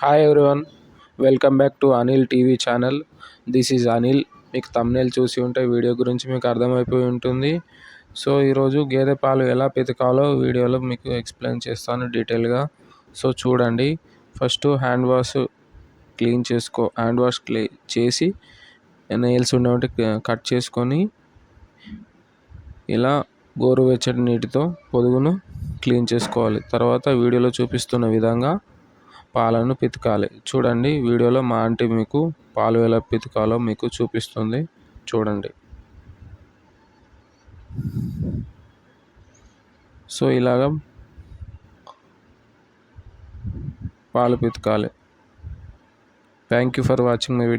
Hi everyone welcome back to Anil TV channel this is Anil మీకు thumbnail చూసి ఉంటే video గురించి మీకు అర్థమైపోయి ఉంటుంది. సో ఈరోజు గేదె పాలు ఎలా పితకాలో వీడియోలో మీకు ఎక్స్ప్లెయిన్ చేస్తాను డీటెయిల్గా సో చూడండి. ఫస్ట్ హ్యాండ్ వాష్ క్లీన్ చేసుకో హ్యాండ్ వాష్ క్లీ చేసి నెయిల్స్ ఉండేవంటే కట్ చేసుకొని ఇలా గోరువెచ్చటి నీటితో పొదుగును క్లీన్ చేసుకోవాలి. తర్వాత వీడియోలో చూపిస్తున్న విధంగా పాలను పితకాలి. చూడండి వీడియోలో మా ఆంటీ మీకు పాలు ఎలా పితకాలో మీకు చూపిస్తుంది. చూడండి. సో ఇలాగ పాలు పితకాలి. Thank you for watching my video